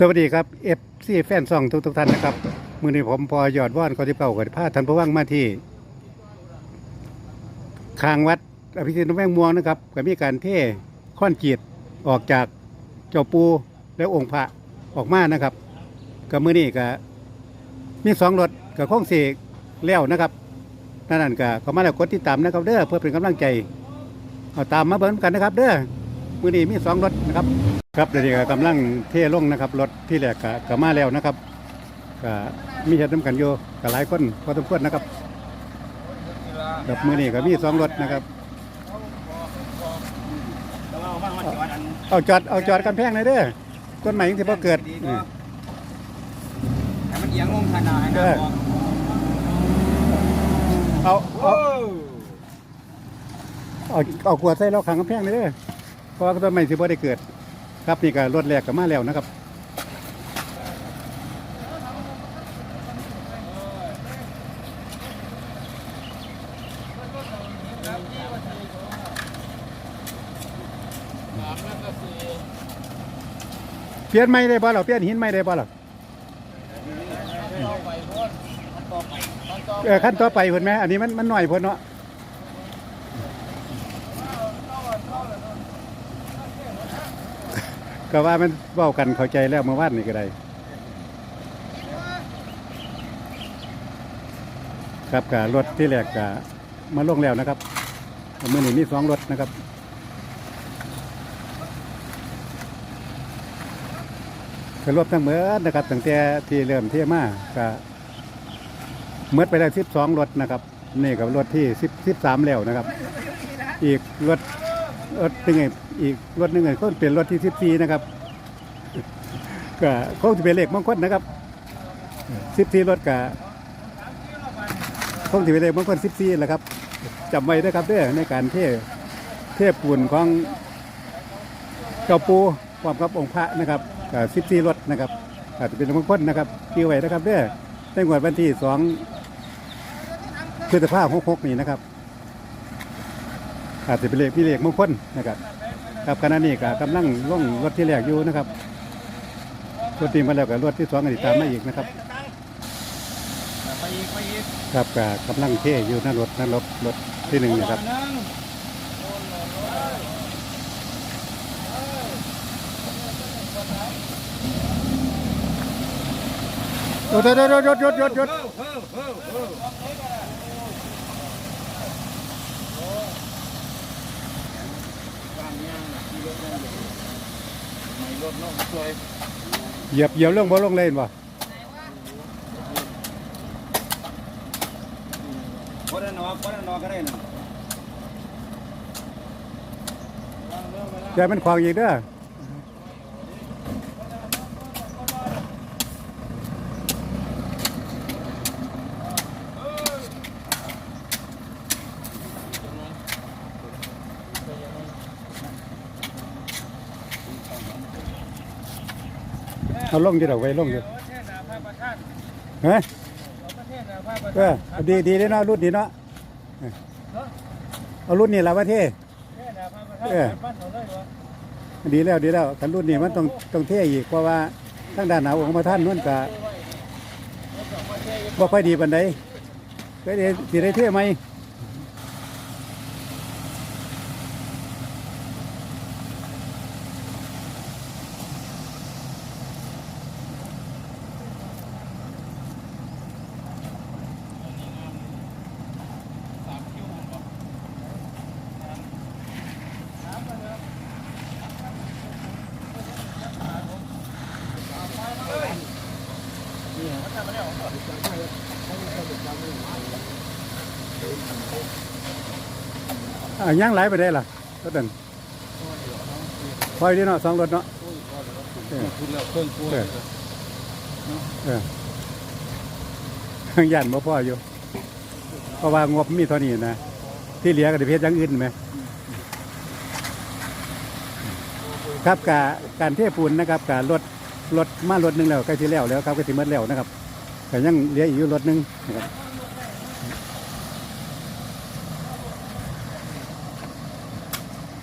สวัสดีครับเอฟซีแฟนซองทุกทุกท่านนะครับ มือนี้ผมพอยอดว่อนกอที่เก่ากับพาท่านผู้ว่างมาที่คางวัดอภิสิทธิ์แมงม่วงนะครับก็มีการเทข้อนจีดออกจากเจ้าปูและองค์พระออกมานะครับก็มือนี้ก็มีสองรถกับข้องเสกแล้วนะครับนั่นนั่นก็เขามาแล้วกดติดตามนะครับเด้อเพื่อเป็นกำลังใจเอาตามมาเบิ่งกันนะครับ เด้อมือนี้มีสองรถนะครับ ครับเดี๋ยวนี้ก็กำลังเทลงนะครับรถที่แรกก็ก็มาแล้วนะครับก็มีเหตุน้ำกันอยู่กับหลายคนพอสมควรนะครับกับมือนี้ก็มีสองรถนะครับเอาจอดเอาจอดกันแพงเลยเด้อต้นใหม่ยังที่พอเกิดอืมแต่มันเอียงลงขนาดให้เอนะอบอกเอาเอาเอาเอาขวดใส่เราขังกันแพงเลยเด้อเพราะว่าต้นใหม่สิบ่ได้เกิด ครับนี่ก็รถแรกก็มาแล้วนะครับเปลี่ยนไม่ได้บ่หรอเปลี่ยนหินไม่ได้บ่หรอเออขั้นต่อไปเพิ่นไหมอันนี้มันมันหน่อยเพิ่นเนาะ ก็ว่ามันเว้ากันเข้าใจแล้วเมื่อวานนี่ก็ได้ครับกับรถที่แรกก็มาลงแล้วนะครับมือหนี้มีสองรถนะครับก็รวบทั้งเมื่อนะครับตั้งแต่ที่เริ่มเที่ยมาก็เมื่อไปได้สิบสองรถนะครับ นี่กับรถที่สิบสิบสามแล้วนะครับ อีกรถ รถหนึ่งอีกรถหนึ่งก็เป็นรถที่สิบสี่นะครับ ก็คงจะเป็นเลขมงคลนะครับสิบสี่รถก็คงจะเป็นเลขมงคลสิบสี่แหละครับจำไว้นะครับเด้อในการเทเทปูนของเจ้าปูความกับองค์พระนะครับสิบสี่รถนะครับอาจจะเป็นมงคลนะครับที่ไว้นะครับเด้อในงวดวันที่สองพฤษภาหกหกนี้นะครับ อาจจะเป็นเลขพี่เลขมงคลนะครับครับขณะนี้ก็กำลังล่องรถที่แรกอยู่นะครับรถตีมาแล้วกับรถที่สองก็ติดตามมาอีกนะครับไปอีกไปอีกครับก็กำลังเทอยู่หน้ารถหน้ารถรถที่หนึ่งนะครับหนึ่งโอ้ยยศยศยศยศยศเฮ้อเฮ้อเฮ้อเฮ้อวางย่างน่ะขี่รถนั่นอยู่ไม่ รถน้องสวยเหยียบเหยียบเรื่องบ่ลงเลยเห็นบ่คนละนอคนละนอก็ได้น่ะอย่ามันขวางอีกเด้อ เอาลงอยู่ดอกไว้ลงอยู่ฮะเออดีดีเลยเนาะรุ่นนี้เนาะเอารุ่นนี้ละว่าเท่เออดีแล้วดีแล้วกันรุ่นนี้มันต้องต้องเท่อีกเพราะว่าทั้งด้านหนาวของพระท่านนั่นก็บ่ค่อยดีปานใดก็ได้สิได้เท่ไหม อ่าย่างไหลไปได้ล่ะรถนั่นพอยดีเนาะสองรถเนาะเออคุณแล้วเครื่องกลัวเออเออทางยันบ่พออยู่เพราะว่างบมีเท่านี้นะที่เหลือก็ได้เพชรย่างอื่นไหมครับการการเทปูนนะครับการรถรถมารถหนึงแล้วใกล้ที่แล้วแล้วครับใกล้ที่หมดแล้วนะครับแต่ยังเหลืออีกอยู่รถหนึงนะครับ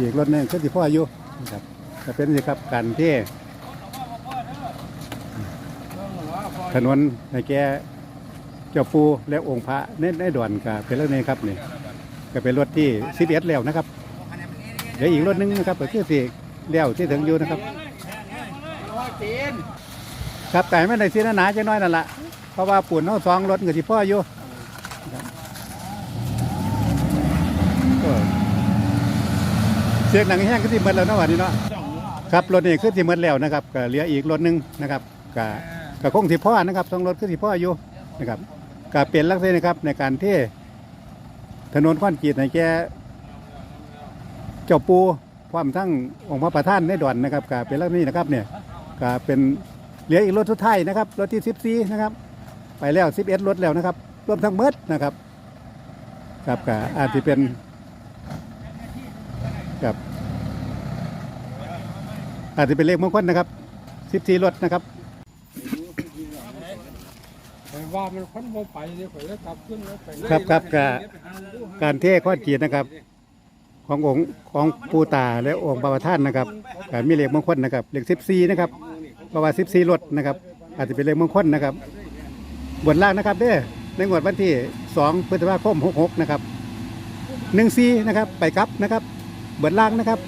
อีกรถหนึงก็ที่พ่ออยู่นะครับก็เป็นสิครับการเทถนนในแก่เจ้าปูและองค์พระในในด่วนก็เป็นรถนี้ครับนี่ก็เป็นรถที่สิบเอ็ดแล้วนะครับเดี๋ยวอีกรถหนึงนะครับก็คือสิเลี้ยวที่ถึงอยู่นะครับครับแต่ไม่ได้ซีหนาๆจังน้อยนั่นแหละเพราะว่าปุ่นเอาสองรถเงินที่พ่ออยู่ก็เสียงหนังแห้งก็ที่หมดแล้วเนาะวันนี้เนาะครับรถนี่คือที่หมดแล้วนะครับก็เหลืออีกรถหนึ่งนะครับก็ก็คงที่พ่อนะครับสองรถคือที่พ่ออยู่นะครับก็เปลี่ยนลักษณะนะครับในการที่ถนนข้อนกีดในแกเจ้าปูความทั้งองค์พระประธานในด่วนนะครับก็เป็นลักษณะนี้นะครับเนี่ยก็เป็นเหลืออีกรถสุดท้ายนะครับรถที่สิบสี่นะครับ ไปแล้วสิบเอ็ดรถแล้วนะครับรวมทั้งเมดนะครับครับก็อาจจะเป็น ครับ อาจจะเป็นเลขมงคลนะครับสิบสี่รถนะครับแต่ว่ามันคนบ่ไปเลยข่อยเลยกลับขึ้นแล้วไปเลยครับครับก็การเทข้อกีดนะครับ ขององค์ของปูตาและองค์บาวท่านนะครับก็มีเลขมงคลนะครับเลขสิบสี่นะครับเพราะว่าสิบสี่รถนะครับ อาจจะเป็นเลขมงคลนะครับบนล่างนะครับเด้อในงวดวันที่สองพฤษภาคมหกหกนะครับหนึ่งซีนะครับ ไปครับนะครับ เบนล่างนะครับ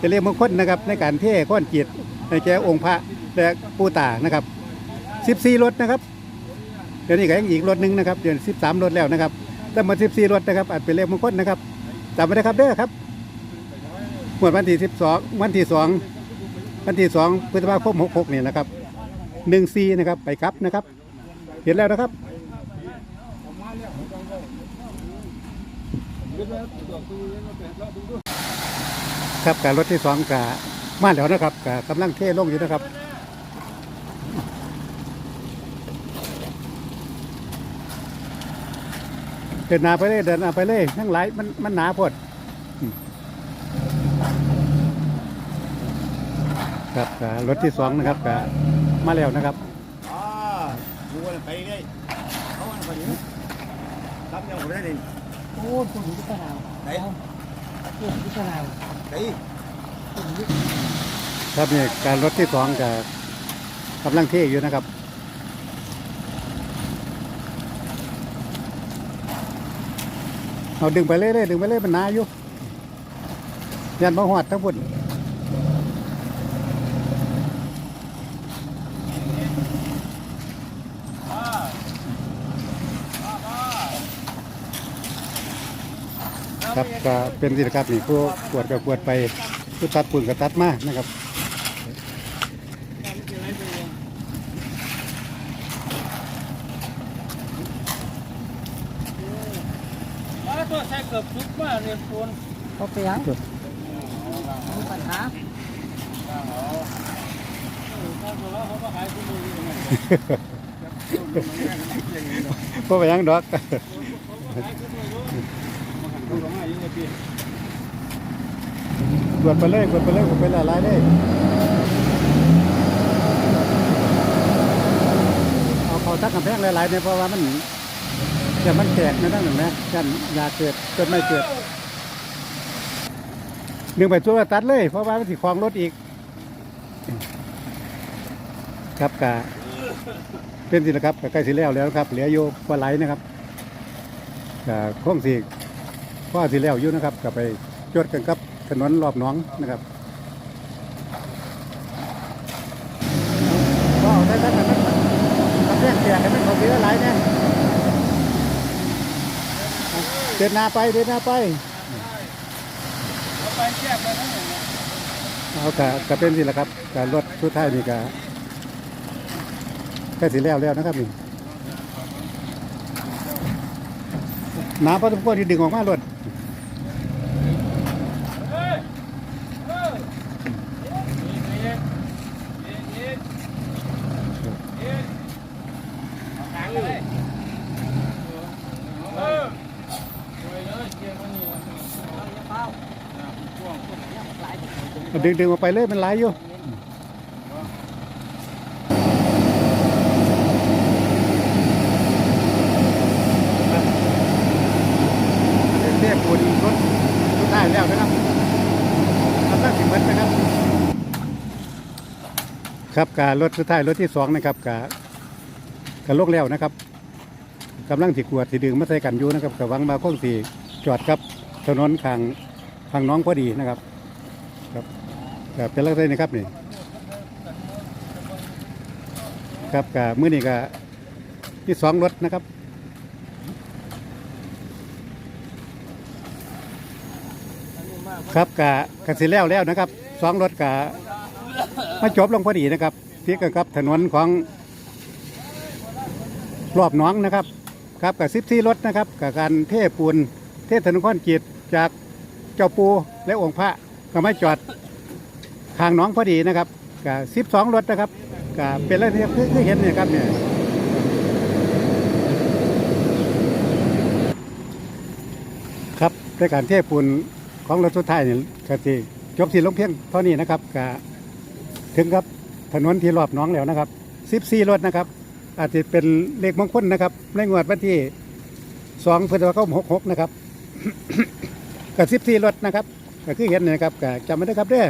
จะเรียกมงคลนะครับในการเทข้อนกีดในแก่องค์พระและปูตานะครับสิบสี่รถนะครับเดี๋ยวนี้ก็ยังอีกรถหนึ่งนะครับเดี๋ยวสิบสามรถแล้วนะครับแต่มาสิบสี่รถนะครับอาจเป็นเลขมงคลนะครับจำไว้นะครับเด้อครับงวดวันที่สิบสองวันที่สองวันที่สองพฤษภาคมหกหกนี่นะครับหนึ่งซีนะครับไปครับนะครับ เห็นแล้วนะครับ ครับการรถที่สองกะมาแล้วนะครับกะกำลังเทลงอยู่นะครับเดินหนาไปเลยเดินหนาไปเลยทั้งหลายมันมันหนาพดอืมครับกะรถที่สองนะครับกะมาแล้วนะครับอ่าดูกันไปเลยเขาอันคนนี้ทำยังไงได้ดิโอ้ตุ่มยุทธนาวไหนตุ่มยุทธนาวไหนตุ่มยุทธ ครับนี่การรถที่สองกะกำลังเทอยู่นะครับเอาดึงไปเรื่อยๆดึงไปเรื่อยมันหนาอยู่ยันมาหอดทั้งหมด ครับก็เป็นสิครับนี่ผู้กวดก็กวดไปผู้ตัดปุ่นก็ตัดมานะครับมาตัวใช้เกือบทุกมาเรียนปูนเขาไปยังมีปัญหาถ้าตัวแล้วเขาก็หายไปเลยก็ไปยังดอกดูหลงอายุปี กวดไปเลยกวดไปเลยกวดไปหลายๆเลยเอาเขาทักกำแพงหลายๆเนี่ยเพราะว่ามันอย่ามันแตกนะนั่นเห็นไหมยันอยาเกิดจนไม่เกิดหนึ่งไปตัวตัดเลย เพราะว่ามันสิคลองรถอีก ครับกะเป็นสินะครับก็ใกล้สิแล้วแล้วครับ เหลืออยู่ปลาไหลนะครับกะคงสิ พ่อสิแล้วอยู่นะครับก็ไปจดกันกับถนนรอบหน้องนะครับก็เอาได้ทั้งนั้นทำแยกแตกกันไม่เขาเสียหลายเนี่ยเดินหน้าไปเดินหน้าไปเขาไปแยกไปทั้งหมดเอากะกะเป็นสิละครับการรถชุดท้ายนี่กะใกล้สิแล้วแล้วนะครับนี่หนาพอสมควรที่ดึงออกมารถ ดึงดึงออกไปเลยมันไหลายอยู่เรียกปูนรถรถได้แล้วนะครับทำได้ถึงมัดนะครับ ครับการรถสุดท้ายรถที่สองนะครับกากันลกแล้วนะครับกำลังสิกวดสิดึงมาใส่กันอยู่นะครับกับวังมาคงสีจอดครับถนนทางทางน้องพอดีนะครับครับ ก็เป็นลักษณะนี้ครับนี่ครับกับมื้อนี้ก็ที่สองรถนะครับครับกะกะสิแล้วแล้วนะครับสองรถกะมาจบลงพอดีนะครับพี่กับครับถนนของรอบน้องนะครับ ครับกับซิบซี่รถนะครับกับการเทปูนเทถนนคอนกรีตจากเจ้าปูและองค์พระก็มาจอด ทางน้องพอดีนะครับกับสิบสองรถนะครับกับเป็นอะไรที่คือเห็นเนี่ยครับเนี่ยครับในการเทปูนของรถสุดท้ายเนี่ก็ที่จบที่ลงเพียงเท่านี้นะครับก็ถึงครับถนนที่รอบน้องแล้วนะครับ14รถนะครับ อาจจะเป็นเลขมงคลนะครับในงวดวันที่2พฤษภาคม66นะครับกับ14รถนะครับก็คือเห็นนะครับก็จำไม่ได้ครับเด้อ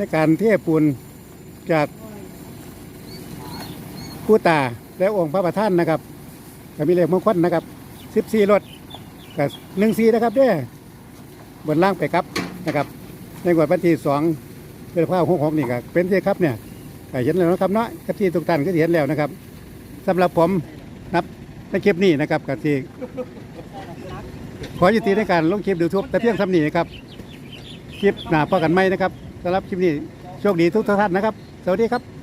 ในการเทปูนจากผู้ตาและองค์พระประธานนะครับก็มีเลขมงคลนะครับ14รถกับ14นะครับเด้บนล่างไปครับนะครับ ในงวดวันที่สองเป็นภาพหกหกนี่ก็เป็นที่ครับเนี่ยเห็นแล้วนะครับเนาะที่ทุกท่านก็เห็นแล้วนะครับสำหรับผมนับในคลิปนี้นะครับกะที่ขอยุติในการลงคลิปดูทุบแต่เพียงทำนี้นะครับ คลิปหน้าพอกันไหมนะครับ สำหรับคลิปนี้โชคดีทุกท่านนะครับ สวัสดีครับ